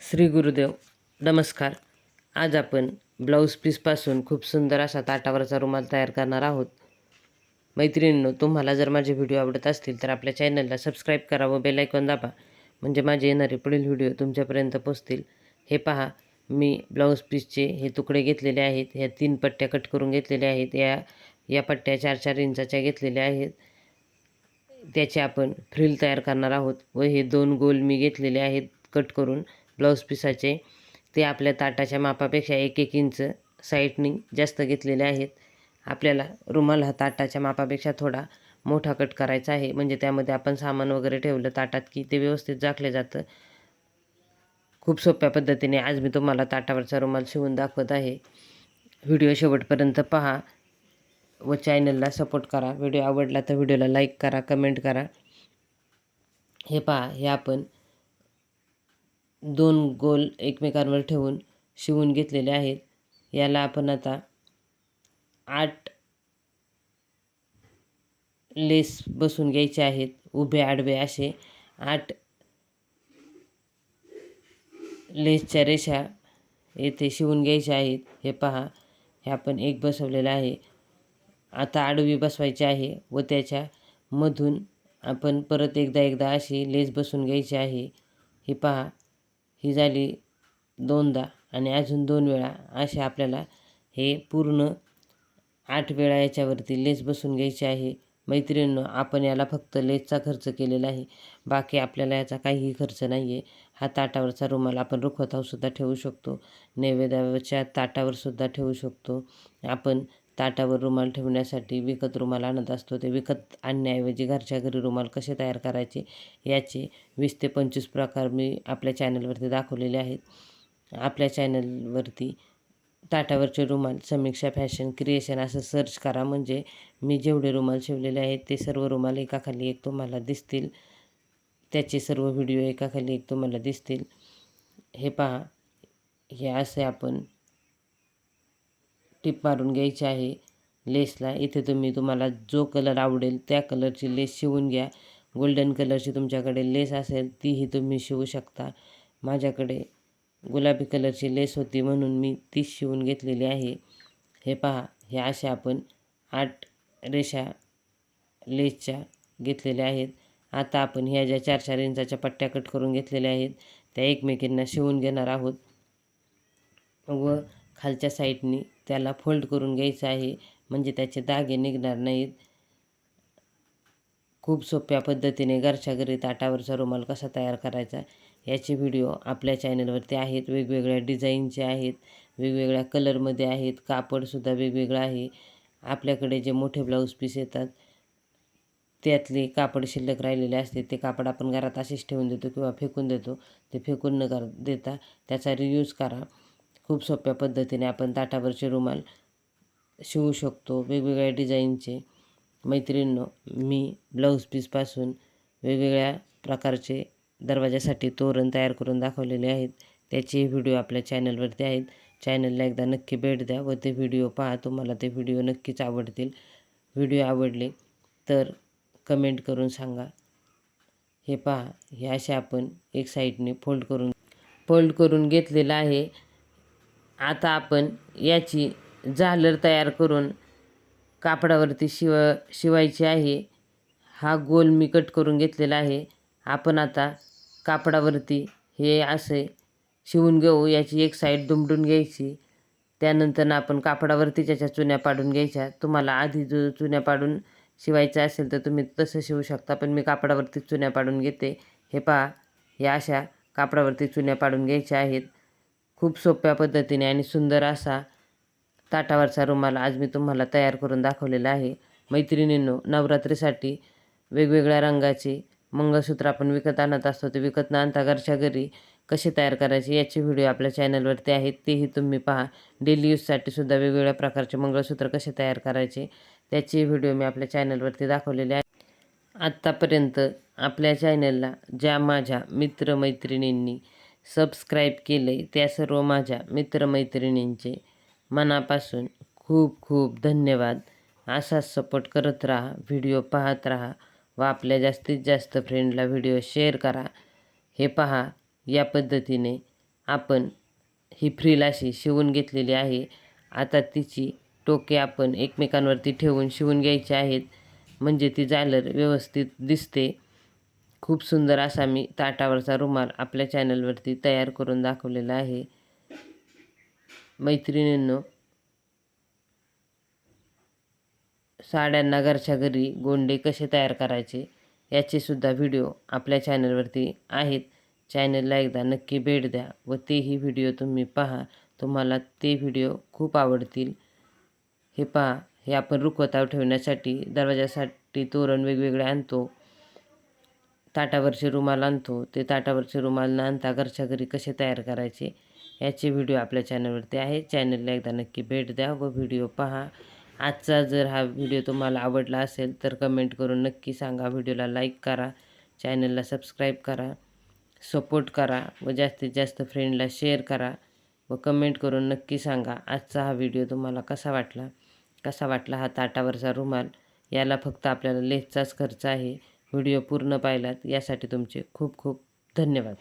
श्री गुरुदेव नमस्कार. आज आपण ब्लाऊज पीसपासून खूप सुंदर असा ताटावरचा रुमाल तयार करणार आहोत. मैत्रिणींनो तुम्हाला जर माझे व्हिडिओ आवडत असतील तर आपल्या चॅनलला सबस्क्राईब करा व बेलायकॉन दाबा म्हणजे माझे येणारे पुढील व्हिडिओ तुमच्यापर्यंत पोचतील हे पहा मी ब्लाऊज पीसचे हे तुकडे घेतलेले आहेत ह्या तीन पट्ट्या कट करून घेतलेल्या आहेत या या पट्ट्या चार चार इंचाच्या घेतलेल्या आहेत. त्याचे आपण फ्रिल तयार करणार आहोत व हे दोन गोल मी घेतलेले आहेत कट करून. ब्लाऊज पिसाचे ते आपल्या ताटाच्या मापापेक्षा एक एक इंच साईडनी जास्त घेतलेले आहेत. आपल्याला रुमाल हा ताटाच्या मापापेक्षा थोडा मोठा कट करायचा आहे. म्हणजे त्यामध्ये आपण सामान वगैरे ठेवलं ताटात की ते व्यवस्थित झाकलं जातं. खूप सोप्या पद्धतीने आज मी तुम्हाला ताटावरचा रुमाल शिवून दाखवत आहे. व्हिडिओ शेवटपर्यंत पहा व चॅनलला सपोर्ट करा. व्हिडिओ आवडला तर व्हिडिओला लाईक करा कमेंट करा. हे पहा हे आपण दोन गोल एकमेकांवर ठेवून शिवून घेतलेले आहेत. याला आपण आता आठ लेस बसून घ्यायचे आहेत. उभे आडवे असे आठ लेसच्या रेषा येथे शिवून घ्यायच्या आहेत. हे पहा हे आपण एक बसवलेलं आहे. आता आडवी बसवायची आहे व त्याच्या मधून आपण परत एकदा एकदा अशी लेस बसून घ्यायची आहे. हे पहा ही झाली दोनदा आणि अजून दोन वेळा असे आपल्याला हे पूर्ण आठ वेळा याच्यावरती लेस बसून घ्यायची आहे. मैत्रिणीनं आपण याला फक्त लेसचा खर्च केलेला आहे. बाकी आपल्याला याचा काहीही खर्च नाही आहे हा ताटावरचा रुमाल आपण रुखवतावसुद्धा ठेवू शकतो. नैवेद्याच्या ताटावरसुद्धा ठेवू शकतो. आपण ताटावर रुमाल ठेवण्यासाठी विकत रुमाल आणत असतो. ते विकत आणण्याऐवजी घरच्या घरी रुमाल कसे तयार करायचे याचे वीस ते पंचवीस प्रकार मी आपल्या चॅनलवरती दाखवलेले आहेत. आपल्या चॅनलवरती ताटावरचे रुमाल समीक्षा फॅशन क्रिएशन असं सर्च करा. म्हणजे मी जेवढे रुमाल शिवलेले आहेत ते सर्व रुमाल एकाखाली एक तुम्हाला दिसतील. त्याचे सर्व व्हिडिओ एकाखाली एक तुम्हाला दिसतील. हे पहा. हे असे आपण टिप मारून घ्यायची आहे. लेसला इथे तुम्ही तुम्हाला जो कलर आवडेल त्या कलरची लेस शिवून घ्या. गोल्डन कलरची तुमच्याकडे लेस असेल तीही तुम्ही शिवू शकता. माझ्याकडे गुलाबी कलरची लेस होती म्हणून मी ती शिवून घेतलेली आहे. हे पहा हे असे आपण आठ रेषा लेसच्या घेतलेल्या आहेत. आता आपण ह्या ज्या चार चार इंचाच्या पट्ट्या कट करून घेतलेल्या आहेत त्या एकमेकींना शिवून घेणार आहोत. व खालच्या साईडनी त्याला फोल्ड करून घ्यायचं आहे म्हणजे त्याचे दागे निघणार नाहीत. खूप सोप्या पद्धतीने घरच्या घरी ताटावरचा रुमाल कसा तयार करायचा याचे व्हिडिओ आपल्या चॅनलवरती आहेत. वेगवेगळ्या डिझाईनचे आहेत वेगवेगळ्या कलरमध्ये आहेत कापडसुद्धा वेगवेगळं आहे. आपल्याकडे जे मोठे ब्लाऊज पीस येतात त्यातले कापड शिल्लक राहिलेले असते ते कापड आपण घरात असेच ठेवून देतो किंवा फेकून देतो. ते फेकून न कर देता त्याचा रियूज करा. खूप सोप्या पद्धतीने आपण ताटावरचे रुमाल शिवू शकतो. वेगवेगळ्या डिझाईनचे. मैत्रिणींनो मी ब्लाऊज पीसपासून वेगवेगळ्या प्रकारचे दरवाजासाठी तोरण तयार करून दाखवलेले आहेत. त्याचे व्हिडिओ आपल्या चॅनलवरती आहेत. चॅनलला एकदा नक्की भेट द्या व ते व्हिडिओ पहा. तुम्हाला ते व्हिडिओ नक्कीच आवडतील. व्हिडिओ आवडले तर कमेंट करून सांगा. हे पहा हे असे आपण एक साईडने फोल्ड करून फोल्ड करून घेतलेलं आहे. आता आपण याची झालर तयार करून कापडावरती शिव शिवायची आहे. हा गोल मी कट करून घेतलेला आहे. आपण आता कापडावरती हे असे शिवून घेऊ. याची एक साईड दुमडून घ्यायची. त्यानंतर आपण कापडावरती त्याच्या चुन्या पाडून घ्यायच्या तुम्हाला आधी जो चुन्या पाडून शिवायचं असेल तर तुम्ही तसं शिवू शकता पण मी कापडावरती चुन्या पाडून घेते. हे पहा या अशा कापडावरती चुन्या पाडून घ्यायच्या आहेत. खूप सोप्या पद्धतीने आणि सुंदर असा ताटावरचा रुमाल आज मी तुम्हाला तयार करून दाखवलेला आहे. मैत्रिणींनो नवरात्रीसाठी वेगवेगळ्या रंगाचे मंगळसूत्र आपण विकत आणत असतो. ते विकत न आणता घरच्या घरी कसे तयार करायचे याचे व्हिडिओ आपल्या चॅनलवरती आहेत. तेही तुम्ही पहा. डेली यूजसाठी सुद्धा वेगवेगळ्या प्रकारचे मंगळसूत्र कसे तयार करायचे त्याचे व्हिडिओ मी आपल्या चॅनलवरती दाखवलेले आहे. आत्तापर्यंत आपल्या चॅनलला ज्या माझ्या मित्रमैत्रिणींनी सबस्क्राईब केले त्या सर्व माझ्या मित्रमैत्रिणींचे मनापासून खूप खूप धन्यवाद. असाच सपोर्ट करत राहा व्हिडिओ पाहत राहा व आपल्या जास्तीत जास्त फ्रेंडला व्हिडिओ शेअर करा. हे पहा या पद्धतीने आपण ही फ्रील अशी शिवून घेतलेली आहे. आता तिची टोके आपण एकमेकांवरती ठेवून शिवून घ्यायची आहेत. म्हणजे ती झालर व्यवस्थित दिसते. खूप सुंदर असा मी ताटावरचा रुमाल आपल्या चॅनलवरती तयार करून दाखवलेला आहे. मैत्रिणींनो साड्यांना घरच्या घरी गोंडे कसे तयार करायचे याचेसुद्धा व्हिडिओ आपल्या चॅनलवरती आहेत. चॅनलला एकदा नक्की भेट द्या व तेही व्हिडिओ तुम्ही पहा. तुम्हाला ते व्हिडिओ खूप आवडतील. हे पहा हे आपण रुखवताव ठेवण्यासाठी दरवाजासाठी तोरण वेगवेगळे आणतो. ताटावरचे रुमाल आणतो. ते ताटावरचे रुमाल न आणता घरच्या घरी कसे तयार करायचे याचे व्हिडिओ आपल्या चॅनलवरती आहे. चॅनलला एकदा नक्की भेट द्या व व्हिडिओ पहा. आजचा जर हा व्हिडिओ तुम्हाला आवडला असेल तर कमेंट करून नक्की सांगा. व्हिडिओला लाईक करा. चॅनलला सबस्क्राईब करा. सपोर्ट करा व जास्तीत जास्त फ्रेंडला शेअर करा व कमेंट करून नक्की सांगा. आजचा हा व्हिडिओ तुम्हाला कसा वाटला? कसा वाटला हा ताटावरचा रुमाल? याला फक्त आपल्याला लेसचाच खर्च आहे. व्हिडिओ पूर्ण पाहिलात यासाठी तुमचे खूप खूप धन्यवाद.